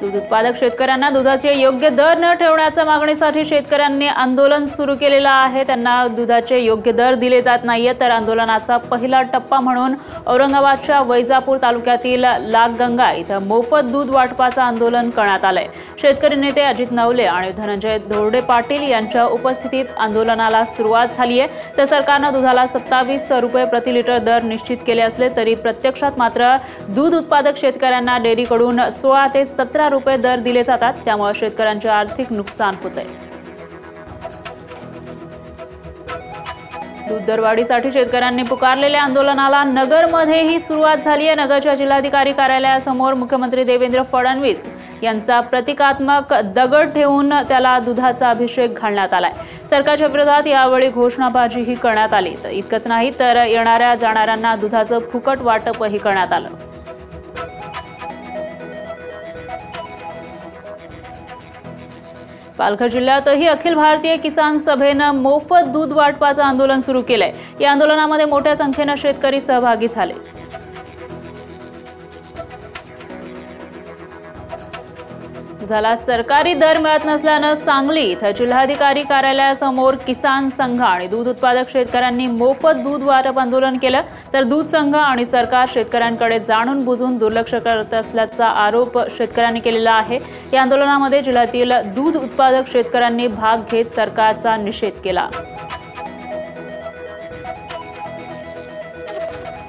दूध उत्पादक शेतकऱ्यांना दुधाचे योग्य दर न ठेवण्याच्या मागणीसाठी शेतकऱ्यांनी आंदोलन सुरू केलेलं आहे. त्यांना दुधाचे योग्य दर दिले जात नाहीये तर आंदोलनाचा पहिला टप्पा म्हणून औरंगाबादच्या वैजापूर तालुक्यातील लागगंगा इथं मोफत दूध वाटपाचं आंदोलन करण्यात आलंय. शेतकरी नेते अजित नवले आणि धनंजय धोरडे पाटील यांच्या उपस्थितीत आंदोलनाला सुरुवात झाली आहे. तर सरकारनं दुधाला सत्तावीस रुपये प्रति लिटर दर निश्चित केले असले तरी प्रत्यक्षात मात्र दूध उत्पादक शेतकऱ्यांना डेअरीकडून सोळा ते सतरा रुपये दर दिले जातात त्यामुळे शेतकऱ्यांचे आर्थिक नुकसान होत आहे दूध दरवाढीसाठी शेतकऱ्यांनी पुकारलेल्या आंदोलनाला नगरमध्येही सुरुवात झाली आहे. नगरच्या जिल्हाधिकारी कार्यालयासमोर मुख्यमंत्री देवेंद्र फडणवीस यांचा प्रतिकात्मक दगड ठेवून त्याला दुधाचा अभिषेक घालण्यात आलाय. सरकारच्या विरोधात यावेळी घोषणाबाजीही करण्यात आली. तर इतकंच नाही तर येणाऱ्या जाणाऱ्यांना दुधाचं फुकट वाटपही करण्यात आलं. पालघर जिल्ह्यातही अखिल भारतीय किसान सभेनं मोफत दूध वाटपाचं आंदोलन सुरू केलंय. या आंदोलनामध्ये मोठ्या संख्येनं शेतकरी सहभागी झाले. दुधाला सरकारी दर मिळत नसल्यानं सांगली इथं जिल्हाधिकारी कार्यालयासमोर किसान संघ आणि दूध उत्पादक शेतकऱ्यांनी मोफत दूध वाटप आंदोलन केलं. तर दूध संघ आणि सरकार शेतकऱ्यांकडे जाणून बुजून दुर्लक्ष करत असल्याचा आरोप शेतकऱ्यांनी केलेला आहे. या आंदोलनामध्ये जिल्ह्यातील दूध उत्पादक शेतकऱ्यांनी भाग घेत सरकारचा निषेध केला.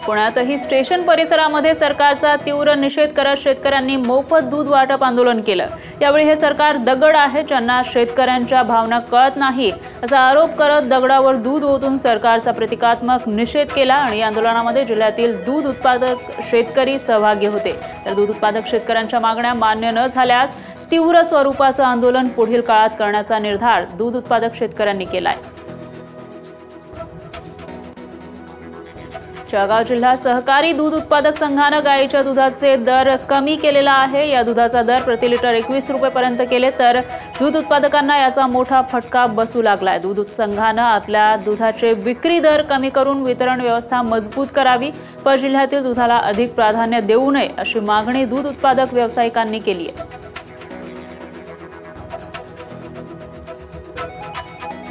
पुण्यातही स्टेशन परिसरामध्ये सरकारचा तीव्र निषेध करत शेतकऱ्यांनी मोफत दूध वाटप आंदोलन केलं. यावेळी हे सरकार दगड आहे ज्यांना शेतकऱ्यांच्या भावना कळत नाही असा आरोप करत दगडावर दूध ओतून सरकारचा प्रतिकात्मक निषेध केला आणि या आंदोलनामध्ये जिल्ह्यातील दूध उत्पादक शेतकरी सहभागी होते. तर दूध उत्पादक शेतकऱ्यांच्या मागण्या मान्य न झाल्यास तीव्र स्वरूपाचं आंदोलन पुढील काळात करण्याचा निर्धार दूध उत्पादक शेतकऱ्यांनी केलाय. जळगाव जिल्हा सहकारी दूध उत्पादक संघानं गायीच्या दुधाचे दर कमी केलेला आहे. या दुधाचा दर प्रति लिटर एकवीस रुपयेपर्यंत केले तर दूध उत्पादकांना याचा मोठा फटका बसू लागलाय. दूध संघानं आपल्या दुधाचे विक्री दर कमी करून वितरण व्यवस्था मजबूत करावी पर जिल्ह्यातील दुधाला अधिक प्राधान्य देऊ नये अशी मागणी दूध उत्पादक व्यावसायिकांनी केली आहे.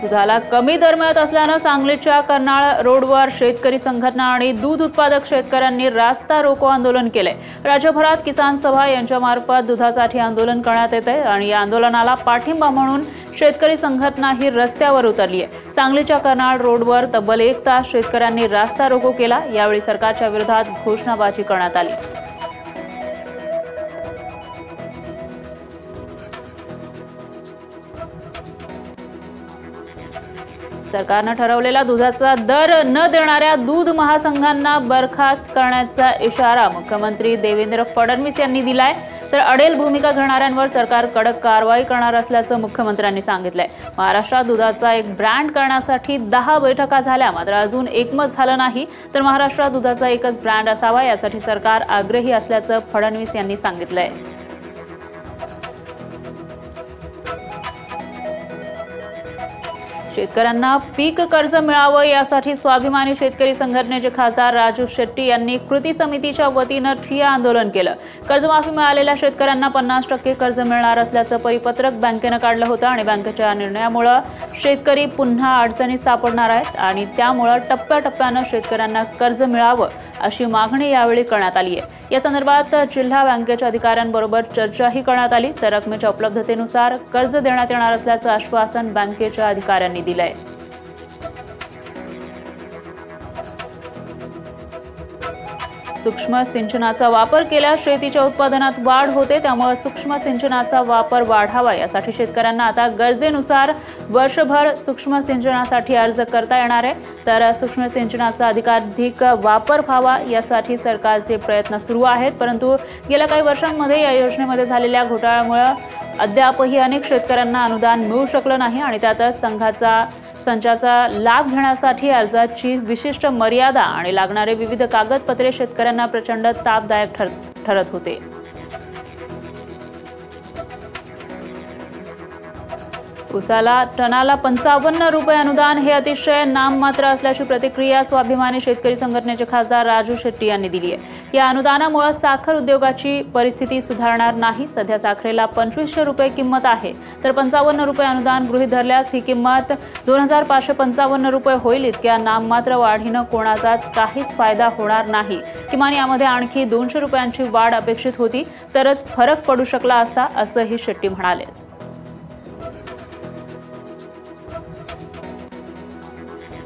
दुधाला कमी दर मिळत असल्यानं सांगलीच्या कर्नाळ रोडवर शेतकरी संघटना आणि दूध उत्पादक शेतकऱ्यांनी रास्ता रोको आंदोलन केलंय. राज्यभरात किसान सभा यांच्यामार्फत दुधासाठी आंदोलन करण्यात येते आहे आणि या आंदोलनाला पाठिंबा म्हणून शेतकरी संघटना ही रस्त्यावर उतरली आहे सांगलीच्या कर्नाळ रोडवर तब्बल एक तास शेतकऱ्यांनी रास्ता रोको केला. यावेळी सरकारच्या विरोधात घोषणाबाजी करण्यात आली. सरकारनं ठरवलेला दुधाचा दर न देणाऱ्या दूध महासंघांना बरखास्त करण्याचा इशारा मुख्यमंत्री देवेंद्र फडणवीस यांनी दिलाय. तर अडेल भूमिका घेणाऱ्यांवर सरकार कडक कारवाई करणार असल्याचं मुख्यमंत्र्यांनी सांगितलंय. महाराष्ट्रात दुधाचा एक ब्रँड करण्यासाठी दहा बैठका झाल्या मात्र अजून एकमत झालं नाही. तर महाराष्ट्रात दुधाचा एकच ब्रँड असावा यासाठी सरकार आग्रही असल्याचं फडणवीस यांनी सांगितलंय. शेतकऱ्यांना पीक कर्ज मिळावं यासाठी स्वाभिमानी शेतकरी संघटनेचे खासदार राजू शेट्टी यांनी कृती समितीच्या वतीनं ठिया आंदोलन केलं. कर्जमाफी मिळालेल्या शेतकऱ्यांना पन्नास टक्के कर्ज मिळणार असल्याचं परिपत्रक बँकेनं काढलं होतं आणि बँकेच्या या निर्णयामुळं शेतकरी पुन्हा अडचणीत सापडणार आहेत आणि त्यामुळं टप्प्याटप्प्यानं शेतकऱ्यांना कर्ज मिळावं अशी मागणी यावेळी करण्यात आली आहे. या संदर्भात जिल्हा बँकेच्या अधिकाऱ्यांबरोबर चर्चाही करण्यात आली. तर रकमेच्या उपलब्धतेनुसार कर्ज देण्यात येणार असल्याचं आश्वासन बँकेच्या अधिकाऱ्यांनी दिलंय. सूक्ष्म सिंचनाचा वापर केल्यास शेतीच्या उत्पादनात वाढ होते त्यामुळे सूक्ष्म सिंचनाचा वापर वाढावा. यासाठी शेतकऱ्यांना आता गरजेनुसार वर्षभर सूक्ष्म सिंचनासाठी अर्ज करता येणार आहे. तर सूक्ष्म सिंचनाचा अधिकाधिक वापर व्हावा यासाठी सरकारचे प्रयत्न सुरू आहेत. परंतु गेल्या काही वर्षांमध्ये या योजनेमध्ये झालेल्या घोटाळ्यामुळे अद्यापही अनेक शेतकऱ्यांना अनुदान मिळू शकलं नाही आणि त्यातच संघाचा संचाचा लाभ घेण्यासाठी अर्जाची विशिष्ट मर्यादा आणि लागणारे विविध कागदपत्रे शेतकऱ्यांना प्रचंड तापदायक ठर ठरत होते. उसाला टनाला पंचावन्न रुपये अनुदान हे अतिशय नाममात्र असल्याची प्रतिक्रिया स्वाभिमानी शेतकरी संघटनेचे खासदार राजू शेट्टी यांनी दिली आहे. या अनुदानामुळे साखर उद्योगाची परिस्थिती सुधारणार नाही. सध्या साखरेला पंचवीसशे रुपये किंमत आहे. तर पंचावन्न रुपये अनुदान गृहीत धरल्यास ही किंमत दोन हजार पाचशे पंचावन्न रुपये होईल. इतक्या नाममात्र वाढीनं कोणाचाच काहीच फायदा होणार नाही. किमान यामध्ये आणखी दोनशे रुपयांची वाढ अपेक्षित होती. तरच फरक पडू शकला असता असंही शेट्टी म्हणाले.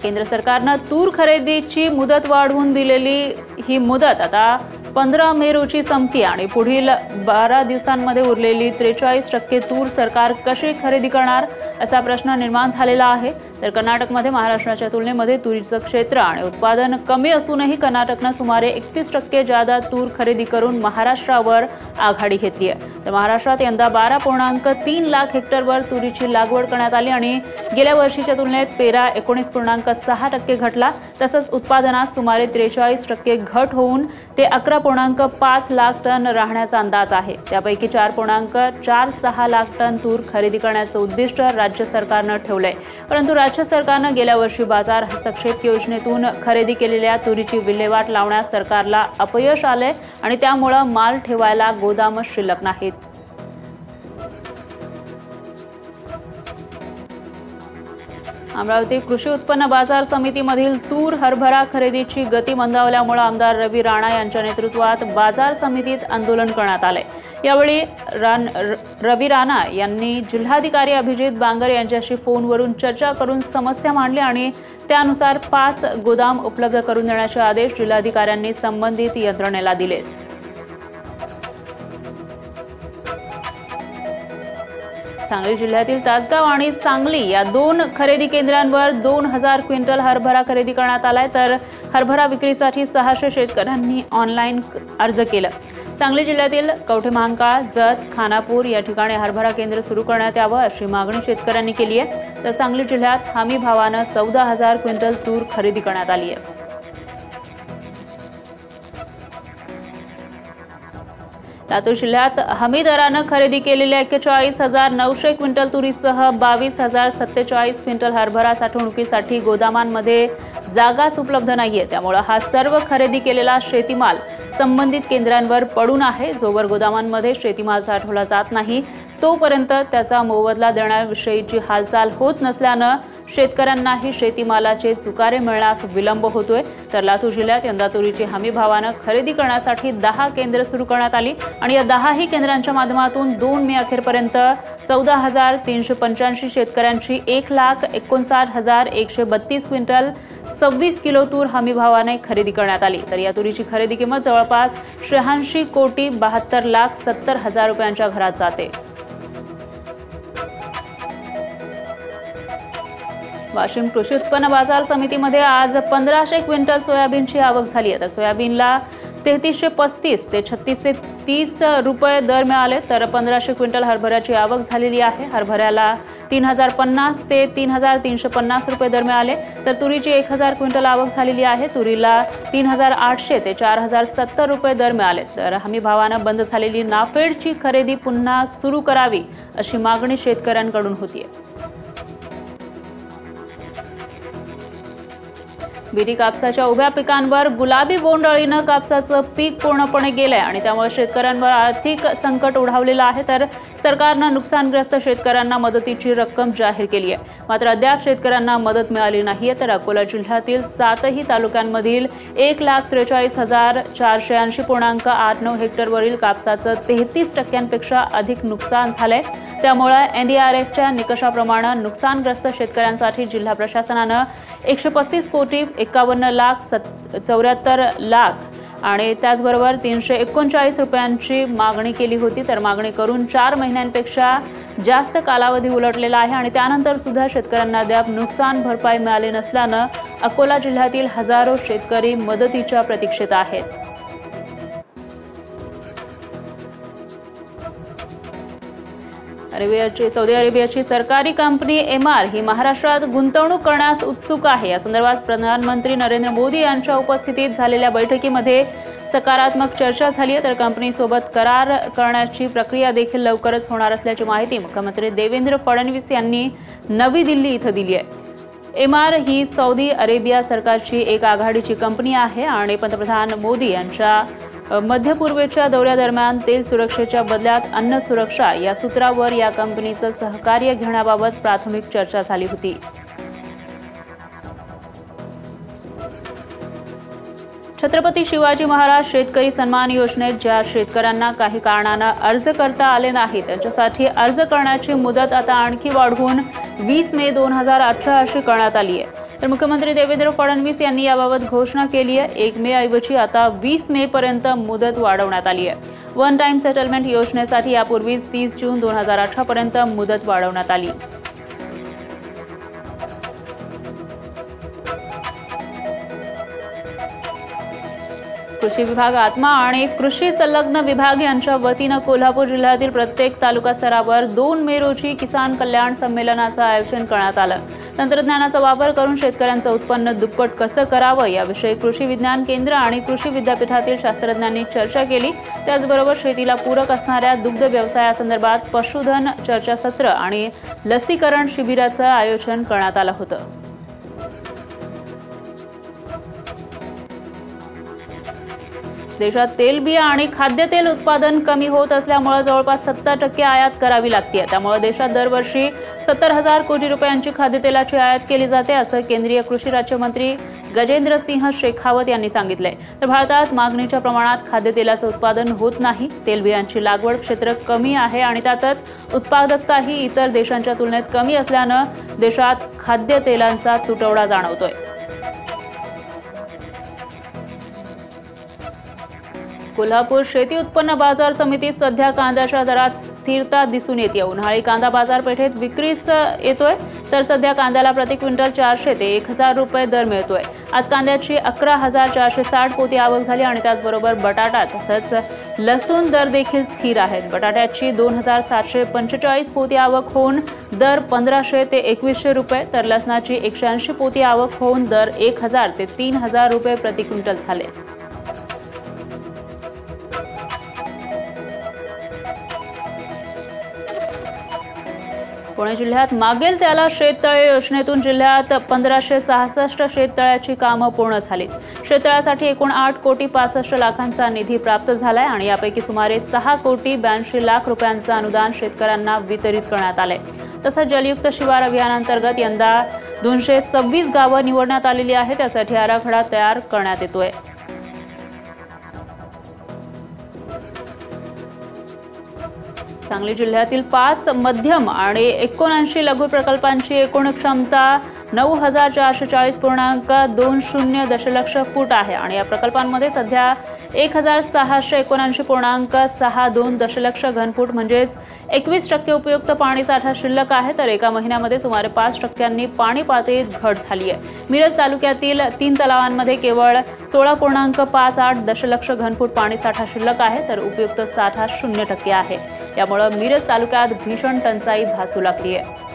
केंद्र सरकारनं तूर खरेदीची मुदत वाढवून दिलेली ही मुदत आता पंधरा मे रोजी संपती आणि पुढील बारा दिवसांमध्ये उरलेली त्रेचाळीस टक्के तूर सरकार कशी खरेदी करणार असा प्रश्न निर्माण झालेला आहे. तर कर्नाटकमध्ये महाराष्ट्राच्या तुलनेमध्ये तुरीचं क्षेत्र आणि उत्पादन कमी असूनही कर्नाटकनं सुमारे एकतीस टक्के जादा तूर खरेदी करून महाराष्ट्रावर आघाडी घेतली आहे. तर महाराष्ट्रात यंदा बारा पूर्णांक तीन लाख हेक्टरवर तुरीची लागवड करण्यात आली आणि गेल्या वर्षीच्या तुलनेत पेरा एकोणीस पूर्णांक सहा टक्के घटला. तसंच उत्पादनात सुमारे त्रेचाळीस टक्के घट होऊन ते अकरा पूर्णांक पाच लाख टन राहण्याचा अंदाज आहे. त्यापैकी चार पूर्णांक चार सहा लाख टन तूर खरेदी करण्याचं उद्दिष्ट राज्य सरकारनं ठेवलंय. परंतु राज्य सरकारनं गेल्या वर्षी बाजार हस्तक्षेप योजनेतून खरेदी केलेल्या तुरीची विल्हेवाट लावण्यास सरकारला अपयश आले आणि त्यामुळं माल ठेवायला गोदामच शिल्लक नाहीत. अमरावती कृषी उत्पन्न बाजार समितीमधील तूर हरभरा खरेदीची गती मंदावल्यामुळे आमदार रवी राणा यांच्या नेतृत्वात बाजार समितीत आंदोलन करण्यात आले यावेळी रान र- रवी राणा यांनी जिल्हाधिकारी अभिजित बांगर यांच्याशी फोनवरून चर्चा करून समस्या मांडली आणि त्यानुसार पाच गोदाम उपलब्ध करून देण्याचे आदेश जिल्हाधिकाऱ्यांनी संबंधित यंत्रणेला दिलेत सांगली जिल्ह्यातील तासगाव आणि सांगली या दोन खरेदी केंद्रांवर दोन हजार क्विंटल हरभरा खरेदी करण्यात आलाय. तर हरभरा विक्रीसाठी सहाशे शेतकऱ्यांनी ऑनलाईन अर्ज केलं. सांगली जिल्ह्यातील कवठे महांकाळ जत खानापूर या ठिकाणी हरभरा केंद्र सुरू करण्यात यावं अशी मागणी शेतकऱ्यांनी केली आहे. तर सांगली जिल्ह्यात हमी भावानं चौदा हजार क्विंटल तूर खरेदी करण्यात आली आहे. लातूर जिल्ह्यात हमी दरानं खरेदी केलेल्या एक्केचाळीस हजार नऊशे क्विंटल तुरीसह बावीस हजार सत्तेचाळीस क्विंटल हरभरा साठवणुकीसाठी गोदामांमध्ये जागाच उपलब्ध नाही आहे त्यामुळं हा सर्व खरेदी केलेला शेतीमाल संबंधित केंद्रांवर पडून आहे. जोवर गोदामांमध्ये शेतीमाल साठवला जात नाही. तोपर्यंत त्याचा मोबदला देण्याविषयीची हालचाल होत नसल्यानं शेतकऱ्यांनाही शेतीमालाचे चुकारे मिळण्यास विलंब होतोय. तर लातूर जिल्ह्यात यंदा तुरीची हमी भावानं खरेदी करण्यासाठी दहा केंद्र सुरू करण्यात आली आणि या दहाही केंद्रांच्या माध्यमातून दोन मे अखेरपर्यंत चौदा हजार तीनशे पंच्याऐंशी शेतकऱ्यांची एक लाख एकोणसाठ हजार एकशे बत्तीस क्विंटल सव्वीस किलो तूर हमी भावाने खरेदी करण्यात आली. तर या तुरीची खरेदी किंमत जवळपास शहाऐंशी कोटी बहात्तर लाख सत्तर हजार रुपयांच्या घरात जाते. वाशिम कृषी उत्पन्न बाजार समितीमध्ये आज पंधराशे क्विंटल सोयाबीनची आवक झाली आहे. तर सोयाबीनला तेहतीसशे पस्तीस ते छत्तीसशे तीस रुपये दर मिळाले तर पंधराशे क्विंटल हरभऱ्याची आवक झालेली आहे. हरभऱ्याला तीन हजार पन्नास ते तीन हजार तीनशे पन्नास रुपये दर मिळाले तर तुरीची एक हजार क्विंटल आवक झालेली आहे. तुरीला तीन हजार आठशे ते चार हजार सत्तर रुपये दर मिळाले तर हमी भावानं बंद झालेली नाफेडची खरेदी पुन्हा सुरू करावी अशी मागणी शेतकऱ्यांकडून होती आहे बिरी कापसाच्या उभ्या पिकांवर गुलाबी बोंडअळीनं कापसाचं पीक पूर्णपणे गेलंय आणि त्यामुळे शेतकऱ्यांवर आर्थिक संकट ओढावलेलं आहे. तर सरकारनं नुकसानग्रस्त शेतकऱ्यांना मदतीची रक्कम जाहीर केली आहे. मात्र अद्याप शेतकऱ्यांना मदत मिळाली नाहीये तर अकोला जिल्ह्यातील सातही तालुक्यांमधील एक लाख त्रेचाळीस हजार चारशे ऐंशी पूर्णांक आठ नऊ हेक्टरवरील कापसाचं तेहतीस टक्क्यांपेक्षा अधिक नुकसान झालंय. त्यामुळे एनडीआरएफच्या निकषाप्रमाणे नुकसानग्रस्त शेतकऱ्यांसाठी जिल्हा प्रशासनानं एकशे पस्तीस कोटी एकावन्न लाख सत चौऱ्याहत्तर लाख आणि त्याचबरोबर तीनशे एकोणचाळीस रुपयांची मागणी केली होती. तर मागणी करून चार महिन्यांपेक्षा जास्त कालावधी उलटलेला आहे आणि त्यानंतर सुद्धा शेतकऱ्यांना अद्याप नुकसान भरपाई मिळाली नसल्यानं अकोला जिल्ह्यातील हजारो शेतकरी मदतीच्या प्रतीक्षेत आहेत. अरेबियाची सौदी अरेबियाची सरकारी कंपनी एम आर ही महाराष्ट्रात गुंतवणूक करण्यास उत्सुक आहे. या संदर्भात प्रधानमंत्री नरेंद्र मोदी यांच्या उपस्थितीत झालेल्या बैठकीमध्ये सकारात्मक चर्चा झाली आहे. तर कंपनीसोबत करार करण्याची प्रक्रिया देखील लवकरच होणार असल्याची माहिती मुख्यमंत्री देवेंद्र फडणवीस यांनी नवी दिल्ली इथं दिली आहे. एम आर ही सौदी अरेबिया सरकारची एक आघाडीची कंपनी आहे आणि पंतप्रधान मोदी यांच्या मध्य पूर्वेच्या दौऱ्यादरम्यान तेल सुरक्षेच्या बदल्यात अन्न सुरक्षा या सूत्रावर या कंपनीचं सहकार्य घेण्याबाबत प्राथमिक चर्चा झाली होती. छत्रपती शिवाजी महाराज शेतकरी सन्मान योजनेत ज्या शेतकऱ्यांना काही कारणानं अर्ज करता आले नाही त्यांच्यासाठी अर्ज करण्याची मुदत आता आणखी वाढवून वीस मे दोन हजार अठरा अशी करण्यात आली आहे. तर मुख्यमंत्री देवेंद्र फडणवीस यांनी याबाबत घोषणा केली आहे. एक मे ऐवजी आता वीस मे पर्यंत मुदत वाढवण्यात आली आहे. वन टाइम सेटलमेंट योजनेसाठी यापूर्वीच तीस जून दोन हजार अठरा पर्यंत मुदत वाढवण्यात आली. कृषी विभाग आत्मा आणि कृषी संलग्न विभाग यांच्या वतीनं कोल्हापूर जिल्ह्यातील प्रत्येक तालुका स्तरावर दोन मे रोजी किसान कल्याण संमेलनाचं आयोजन करण्यात आलं. तंत्रज्ञानाचा वापर करून शेतकऱ्यांचं उत्पन्न दुप्पट कसं करावं याविषयी कृषी विज्ञान केंद्र आणि कृषी विद्यापीठातील शास्त्रज्ञांनी चर्चा केली. त्याचबरोबर शेतीला पूरक असणाऱ्या दुग्ध व्यवसायासंदर्भात पशुधन चर्चासत्र आणि लसीकरण शिबिराचं आयोजन करण्यात आलं होतं. देशात तेलबिया आणि खाद्यतेल उत्पादन कमी होत असल्यामुळे जवळपास सत्तर टक्के आयात करावी लागते. त्यामुळे देशात दरवर्षी सत्तर हजार कोटी रुपयांची खाद्यतेलाची आयात केली जाते असं केंद्रीय कृषी राज्यमंत्री गजेंद्र सिंह शेखावत यांनी सांगितलंय. तर भारतात मागणीच्या प्रमाणात खाद्यतेलाचं उत्पादन होत नाही. तेलबियांची लागवड क्षेत्र कमी आहे आणि त्यातच उत्पादकताही इतर देशांच्या तुलनेत कमी असल्यानं देशात खाद्यतेलांचा तुटवडा जाणवतोय. कोल्हापूर शेती उत्पन्न बाजार समितीत सध्या कांद्याच्या दरात स्थिरता दिसून येते उन्हाळी कांदा बाजारपेठेत विक्रीस येतोय तर सध्या कांद्याला प्रति क्विंटल चारशे ते एक हजार रुपये दर मिळतोय. आज कांद्याची अकरा हजार चारशे साठ पोती आवक झाली आणि त्याचबरोबर बटाटा तसंच लसूण दर देखील स्थिर आहेत. बटाट्याची दोन हजार सातशे पंचेचाळीस पोती आवक होऊन दर पंधराशे ते एकवीसशे रुपये तर लसणाची एकशे ऐंशी पोती आवक होऊन दर एक हजार ते तीन हजार रुपये प्रति क्विंटल झाले. पुणे जिल्ह्यात मागेल त्याला शेततळे योजनेतून जिल्ह्यात पंधराशे सहासष्ट शेततळ्याची कामं पूर्ण झाली. शेततळ्यासाठी एकूण आठ कोटी पासष्ट लाखांचा निधी प्राप्त झालाय आणि यापैकी सुमारे सहा कोटी ब्याऐंशी लाख रुपयांचं अनुदान शेतकऱ्यांना वितरित करण्यात आलंय. तसंच जलयुक्त शिवार अभियानांतर्गत यंदा दोनशे सव्वीस गावं निवडण्यात आलेली आहेत त्यासाठी आराखडा तयार करण्यात येतोय. सांगली जिल्ह्यातील पाच मध्यम आणि एकोणऐंशी लघु प्रकल्पांची एकूण क्षमता नऊ हजार चारशे चाळीस पूर्णांक दोन शून्य दशलक्ष फूट आहे. आणि या प्रकल्पांमध्ये सध्या एक हजार सहाशे एकोणऐंशी पूर्णांक सहा दोन दशलक्ष घनफूट म्हणजेच एकवीस टक्के उपयुक्त पाणीसाठा शिल्लक आहे तर एका महिन्यामध्ये सुमारे पाच टक्क्यांनी पाणी पातळीत घट झाली आहे. मिरज तालुक्यातील तीन तलावांमध्ये केवळ सोळा पूर्णांक पाच आठ दशलक्ष घनफूट पाणीसाठा शिल्लक आहे तर उपयुक्त साठा शून्य टक्के आहे. त्यामुळं मिरज तालुक्यात भीषण टंचाई भासू लागली आहे.